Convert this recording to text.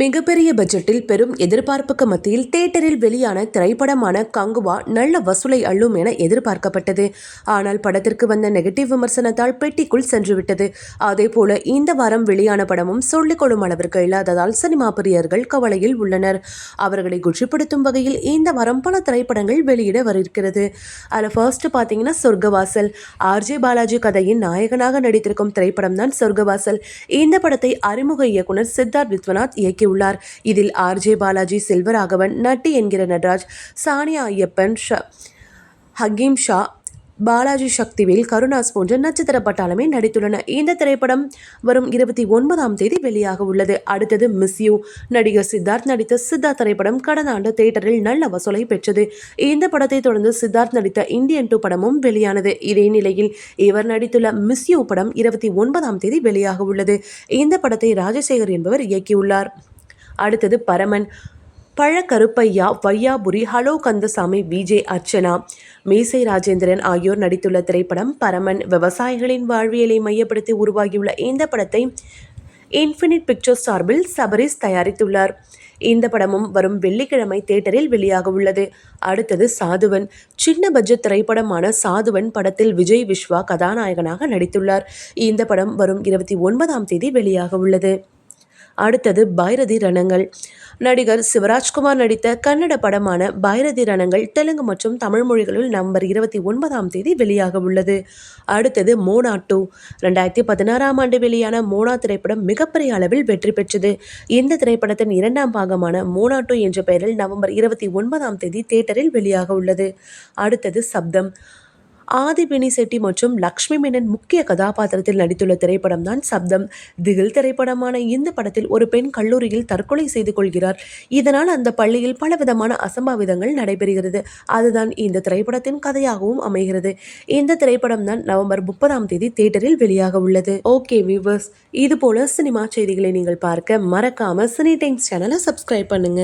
மிகப்பெரிய பட்ஜெட்டில் பெரும் எதிர்பார்ப்புக்கு மத்தியில் தியேட்டரில் வெளியான திரைப்படமான கங்குவா நல்ல வசூலை அள்ளும் என எதிர்பார்க்கப்பட்டது. ஆனால் படத்திற்கு வந்த நெகட்டிவ் விமர்சனத்தால் பெட்டிக்குள் சென்றுவிட்டது. அதேபோல இந்த வாரம் வெளியான படமும் சொல்லிக் கொள்ளும் அளவிற்கு இல்லாததால் சினிமா பிரியர்கள் கவலையில் உள்ளனர். அவர்களை குற்றப்படுத்தும் வகையில் இந்த வாரம் பல திரைப்படங்கள் வெளியிட வருகிறது அதில் ஃபர்ஸ்ட் பார்த்தீங்கன்னா சொர்க்கவாசல். ஆர்ஜே பாலாஜி கதையின் நாயகனாக நடித்திருக்கும் திரைப்படம் தான் சொர்க்கவாசல். இந்த படத்தை அறிமுக இயக்குனர் சித்தார்த் விஸ்வநாத் இயக்கி இயக்கியுள்ளார் இதில் ஆர்ஜே பாலாஜி செல்வராகவன் நட்டி என்கிற நடராஜ் சானியா ஐயப்பன் ஷ ஹக்கீம் ஷா பாலாஜி சக்திவேல் கருணாஸ் போன்ற நட்சத்திர பட்டாளமே நடித்துள்ளன. இந்த திரைப்படம் வரும் இருபத்தி ஒன்பதாம் தேதி வெளியாக உள்ளது. அடுத்தது மிஸ் யூ நடிகர் சித்தார்த் நடித்த சித்தார்த் திரைப்படம் கடந்த ஆண்டு தியேட்டரில் நல்ல வசூலை பெற்றது. இந்த படத்தை தொடர்ந்து சித்தார்த் நடித்த இந்தியன் டூ படமும் வெளியானது. இதே நிலையில் இவர் நடித்துள்ள மிஸ் யூ படம் இருபத்தி ஒன்பதாம் தேதி வெளியாக உள்ளது. இந்த படத்தை ராஜசேகர் என்பவர் இயக்கியுள்ளார். அடுத்தது பரமன். Pazhakaruppaiya Vaiyapuri hello Kandasamy VJ Archana. மீசை ராஜேந்திரன் ஆகியோர் நடித்துள்ள திரைப்படம் பரமன் விவசாயிகளின் வாழ்வியலை மையப்படுத்தி உருவாகியுள்ள இந்த படத்தை இன்ஃபினிட் பிக்சர்ஸ் சார்பில் சபரிஸ் தயாரித்துள்ளார். இந்த படமும் வரும் வெள்ளிக்கிழமை தேட்டரில் வெளியாக உள்ளது. அடுத்தது சாதுவன். சின்ன பட்ஜெட் திரைப்படமான சாதுவன் படத்தில் விஜய் விஸ்வா கதாநாயகனாக நடித்துள்ளார். இந்த படம் வரும் இருபத்தி ஒன்பதாம் தேதி வெளியாக உள்ளது. அடுத்தது பைரதி ரணங்கள். நடிகர் சிவராஜ்குமார் நடித்த கன்னட படமான பைரதி ரணங்கள் தெலுங்கு மற்றும் தமிழ் மொழிகளில் நவம்பர் இருபத்தி ஒன்பதாம் தேதி வெளியாக உள்ளது. அடுத்தது மோனா டூ. ரெண்டாயிரத்தி பதினாறாம் ஆண்டு வெளியான மோனா திரைப்படம் மிகப்பெரிய அளவில் வெற்றி பெற்றது. இந்த திரைப்படத்தின் இரண்டாம் பாகமான மோனா டூ என்ற பெயரில் நவம்பர் இருபத்தி ஒன்பதாம் தேதி தியேட்டரில் வெளியாக உள்ளது. அடுத்தது சப்தம். ஆதிபினி செட்டி மற்றும் லக்ஷ்மி மேனன் முக்கிய கதாபாத்திரத்தில் நடித்துள்ள திரைப்படம் தான் சப்தம். திகில் திரைப்படமான இந்த படத்தில் ஒரு பெண் கல்லூரியில் தற்கொலை செய்து கொள்கிறார். இதனால் அந்த பள்ளியில் பலவிதமான அசம்பாவிதங்கள் நடைபெறுகிறது. அதுதான் இந்த திரைப்படத்தின் கதையாகவும் அமைகிறது. இந்த திரைப்படம் தான் நவம்பர் முப்பதாம் தேதி தியேட்டரில் வெளியாக உள்ளது. ஓகே வியூவர்ஸ் இது போல சினிமா செய்திகளை நீங்கள் பார்க்க மறக்காம சினி டைம்ஸ் சேனலை சப்ஸ்கிரைப் பண்ணுங்க.